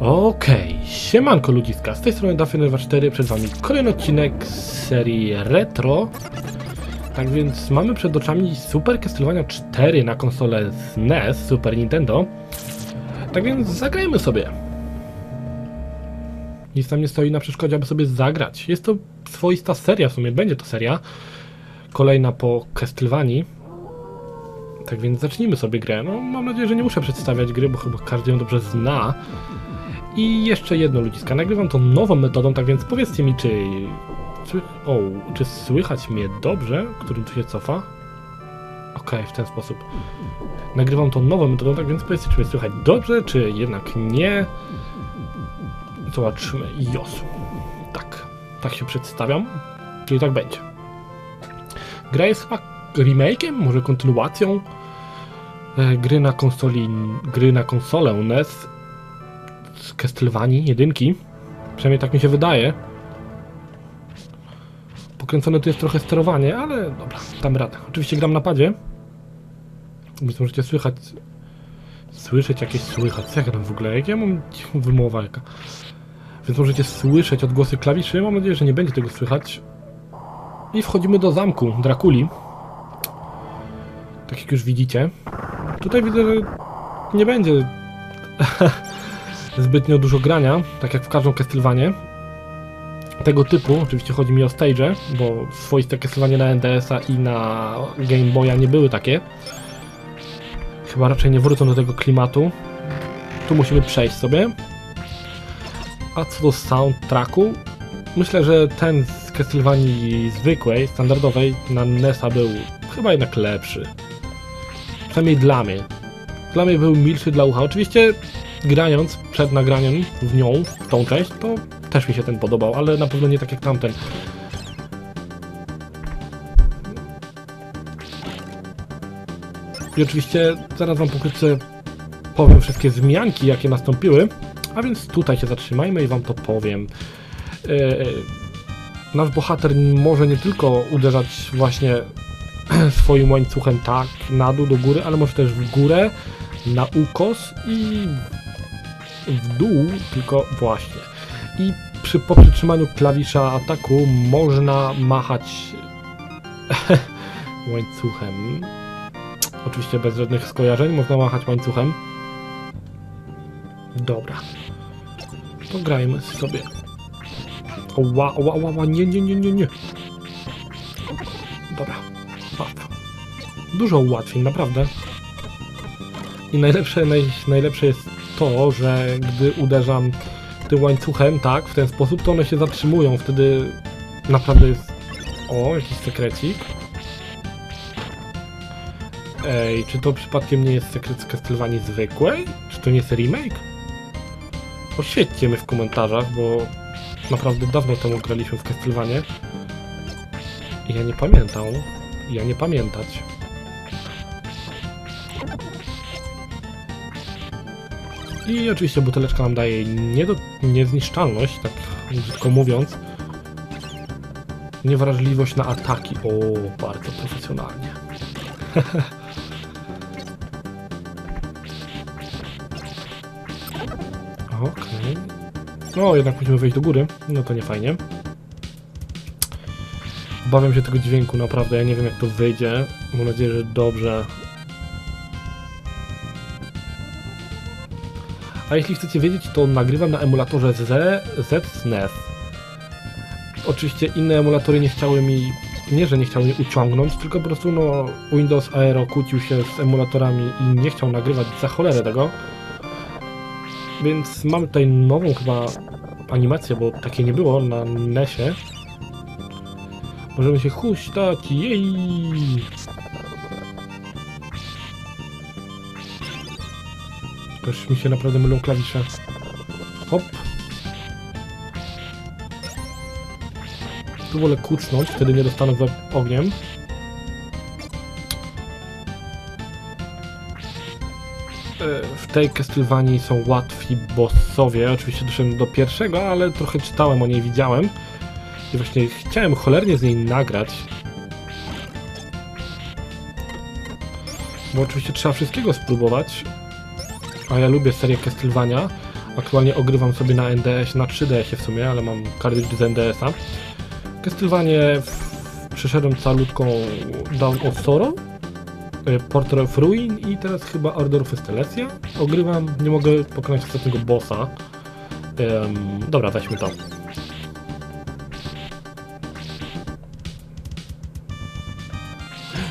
Okej, siemanko ludziska, z tej strony Dafy 4 przed wami kolejny odcinek z serii Retro. Tak więc mamy przed oczami Super Castlevania 4 na konsolę z NES, Super Nintendo. Tak więc zagrajmy sobie. Nic tam nie stoi na przeszkodzie, aby sobie zagrać. Jest to swoista seria, w sumie będzie to seria. Kolejna po Castlevanii. Tak więc zacznijmy sobie grę. No, mam nadzieję, że nie muszę przedstawiać gry, bo chyba każdy ją dobrze zna. I jeszcze jedno ludziska, nagrywam to nową metodą, tak więc powiedzcie mi, czy, czy, o, czy słychać mnie dobrze, którym tu się cofa? Okej, w ten sposób. Nagrywam to nową metodą, tak więc powiedzcie, czy mnie słychać dobrze, czy jednak nie. Zobaczymy. Jos. Tak, tak się przedstawiam, czyli tak będzie. Gra jest chyba remake'iem, może kontynuacją e, gry na konsoli, gry na konsolę NES z Castlevanii jedynki. Przynajmniej tak mi się wydaje. Pokręcone tu jest trochę sterowanie, ale dobra, dam radę. Oczywiście gram na padzie. Więc możecie słychać... Słyszeć jakieś słychać. Co ja tam w ogóle? Jak ja mam wymowę jaka. Więc możecie słyszeć odgłosy klawiszy. Mam nadzieję, że nie będzie tego słychać. I wchodzimy do zamku Drakuli. Tak jak już widzicie. Tutaj widzę, że nie będzie zbytnio dużo grania, tak jak w każdą Castlevanię. Tego typu, oczywiście chodzi mi o stage, bo swoiste Castlevanie na NDS-a i na Game Boya nie były takie. Chyba raczej nie wrócą do tego klimatu. Tu musimy przejść sobie. A co do soundtracku, myślę, że ten z Castlevanii zwykłej, standardowej na NES-a był chyba jednak lepszy. Przynajmniej dla mnie. Dla mnie był milszy dla ucha. Oczywiście grając przed nagraniem w nią, w tą część, to też mi się ten podobał, ale na pewno nie tak jak tamten. I oczywiście zaraz wam pokrótce powiem wszystkie zmianki, jakie nastąpiły, a więc tutaj się zatrzymajmy i wam to powiem. Yy, nasz bohater może nie tylko uderzać właśnie swoim łańcuchem tak na dół, do góry, ale może też w górę, na ukos i w dół, tylko właśnie. I przy po przytrzymaniu klawisza ataku można machać łańcuchem. Oczywiście bez żadnych skojarzeń, można machać łańcuchem. Dobra. To grajmy sobie. Ła, ła, ła, ła, nie, nie, nie, nie, nie. Dobra, łatwo. Dużo ułatwień, naprawdę. I najlepsze, naj, najlepsze jest to, że gdy uderzam tym łańcuchem, tak, w ten sposób, to one się zatrzymują. Wtedy naprawdę jest... O, jakiś sekrecik. Ej, czy to przypadkiem nie jest sekret z Castlevanii zwykłej? Czy to nie jest remake? Oświećcie mnie w komentarzach, bo naprawdę dawno temu graliśmy w Castlevanię. I ja nie pamiętam. Ja nie pamiętać. I oczywiście buteleczka nam daje nie do, niezniszczalność, tak brzydko mówiąc. Niewrażliwość na ataki. O, bardzo profesjonalnie. No, jednak musimy wejść do góry. No to nie fajnie. Obawiam się tego dźwięku, naprawdę. Ja nie wiem, jak to wyjdzie. Mam nadzieję, że dobrze. A jeśli chcecie wiedzieć, to nagrywam na emulatorze Z, Z SNES. Oczywiście inne emulatory nie chciały mi, nie że nie chciały mi uciągnąć, tylko po prostu no Windows Aero kłócił się z emulatorami i nie chciał nagrywać za cholerę tego. Więc mamy tutaj nową chyba animację, bo takiej nie było na NESie. Możemy się huśtać, jej! Już mi się naprawdę mylą klawisze. Hop. Tu wolę kucnąć, wtedy nie dostanę łeb ogniem. W tej Castlevanii są łatwi bossowie. Oczywiście doszedłem do pierwszego, ale trochę czytałem o niej, widziałem. I właśnie chciałem cholernie z niej nagrać. Bo oczywiście trzeba wszystkiego spróbować. A ja lubię serię Castlevania. Aktualnie ogrywam sobie na NDS, na 3DS w sumie, ale mam kartridż z NDS-a. Castlevanie przeszedłem calutką Dawn of Sorrow, Portrait of Ruin i teraz chyba Order of Estelesia. Ogrywam, nie mogę pokonać ostatniego bossa. Ym, dobra, weźmy to.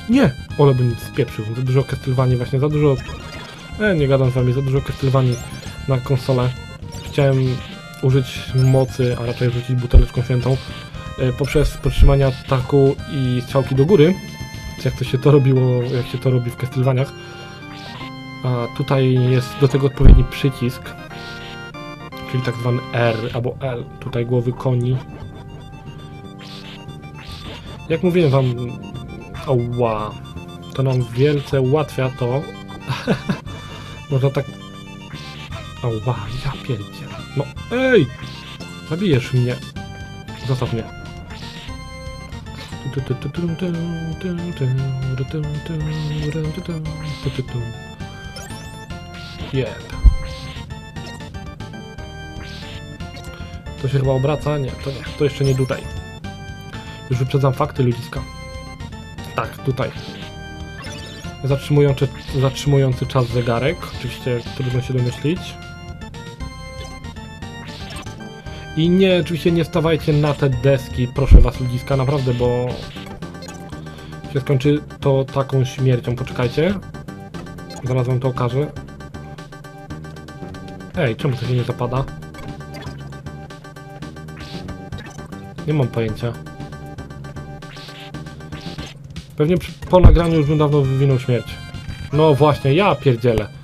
Nie! Ole bym spieprzył. Za dużo Castlevanii właśnie, za dużo... E, nie gadam z wami, za dużo Castlevanii na konsolę. Chciałem użyć mocy, a raczej rzucić buteleczką świętą e, poprzez podtrzymanie ataku i strzałki do góry. Jak to się to robiło, jak się to robi w Castlevaniach. A tutaj jest do tego odpowiedni przycisk, czyli tak zwany R albo L, tutaj głowy koni. Jak mówiłem wam, oła, to nam wielce ułatwia to. Można tak. Oła, ja pierdzie. No, ej! Zabijesz mnie. Zostaw mnie. Jeb. To się chyba obraca? Nie, to nie. To jeszcze nie tutaj. Już wyprzedzam fakty ludziska. Tak, tutaj. Zatrzymujący, zatrzymujący czas zegarek. Oczywiście trudno się domyślić. I nie, oczywiście nie stawajcie na te deski, proszę was ludziska, naprawdę, bo się skończy to taką śmiercią. Poczekajcie. Zaraz wam to okażę. Ej, czemu to się nie zapada? Nie mam pojęcia. Pewnie przy, po nagraniu już bym dawno wywinął śmierć. No właśnie, ja pierdzielę.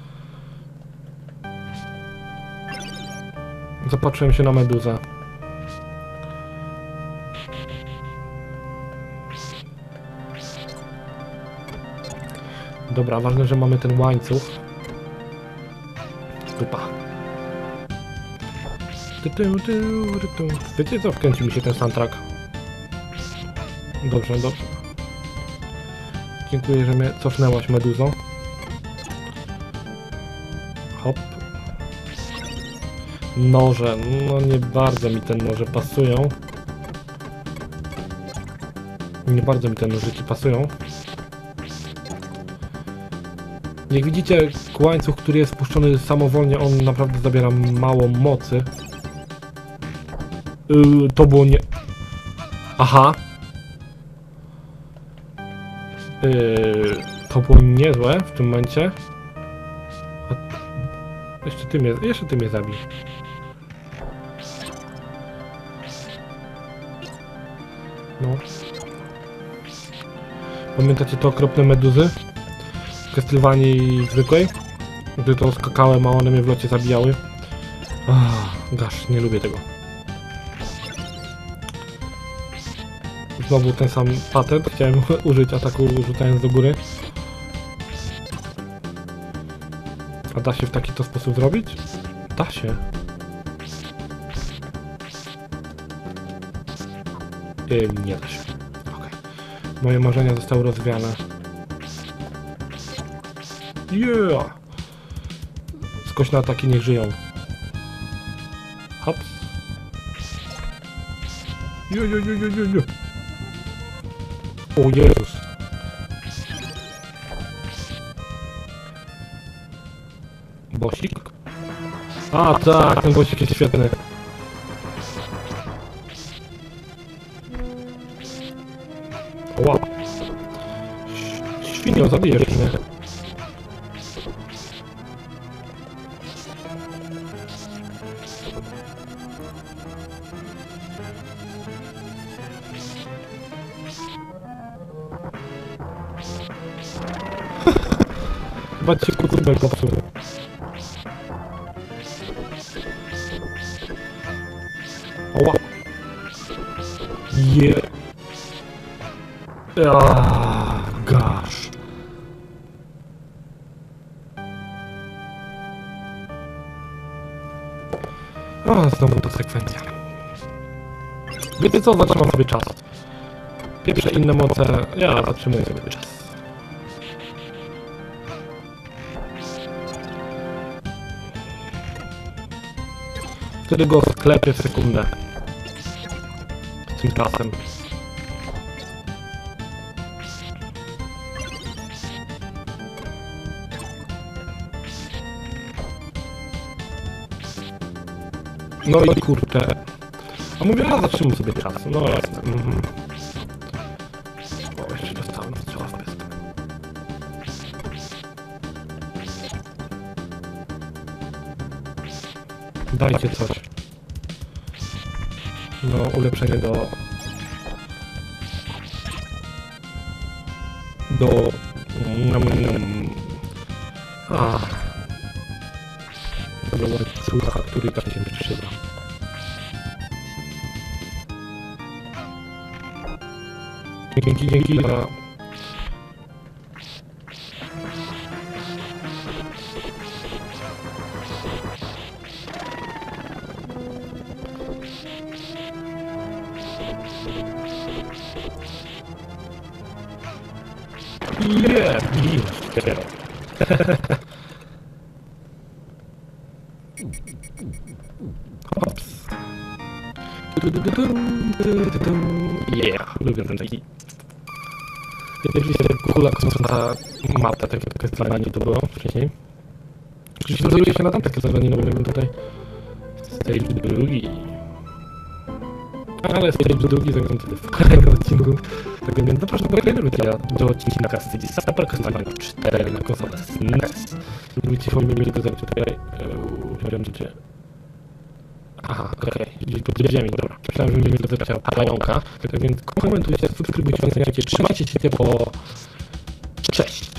Zapatrzyłem się na meduzę. Dobra, ważne, że mamy ten łańcuch. Dupa. Wiecie co? Wkręcił mi się ten soundtrack. Dobrze, dobrze. Dziękuję, że mnie cofnęłaś, meduzo. Noże, no nie bardzo mi te noże pasują. Nie bardzo mi te nożyki pasują. Jak widzicie, łańcuch, który jest puszczony samowolnie, on naprawdę zabiera mało mocy. Yy, to było nie... Aha. Yy, to było niezłe w tym momencie. Jeszcze ty mnie, jeszcze ty mnie zabij. No. Pamiętacie te okropne meduzy? W Castlevanii zwykłej? Gdy to skakałem, a one mnie w locie zabijały. Ach, gasz, nie lubię tego. Znowu ten sam patent. Chciałem użyć ataku rzucając do góry. A da się w taki to sposób zrobić? Da się. Yy, nie da się. Okej. Moje marzenia zostały rozwiane. Yeah! Skośne ataki nie żyją. Hops. Jo, jo, jo, jo, jo, jo. O Jezus. Bosik? A tak, ten bosik jest świetny. Świnio, zabijesz mnie. Chyba popsuł. Oła. Je... Ah, O, znowu ta sekwencja. Wiecie co, zatrzymam sobie czas. Pierwsze inne moce, ja zatrzymuję sobie czas. Wtedy go sklepię w sekundę. Tym czasem. No i kurczę. A mówię, a zatrzymam sobie czas. No jasne. Mhm. O, jeszcze dostałem strzała w pysk. Dajcie coś. No, ulepszenie do... Do... Mm, a. Do łańcucha, który tak się trzyma. Dzięki, dzięki za... Nie, nie, Hops. Yeah, lubię ten taki. Oczywiście kula kosmiczna mapę, tak jak Castlevania to było wcześniej. Oczywiście wzoruje się na tamte Castlevania, no bo mamy tutaj stage drugi. Ale stage drugi wtedy w kolejnym odcinku. Tak więc zapraszam do kolejnego odcinka do odcinka z CD Super Castlevania 4 na konsolę SNES. Gdybyście mieli to zrobić tutaj, gdzie. Aha, okej, gdzieś pod ziemi, dobra. Myślałem, że będziemy to zapytał pająka, tak więc komentujcie, subskrybujcie, oceniajcie, trzymajcie się ciepło. Cześć!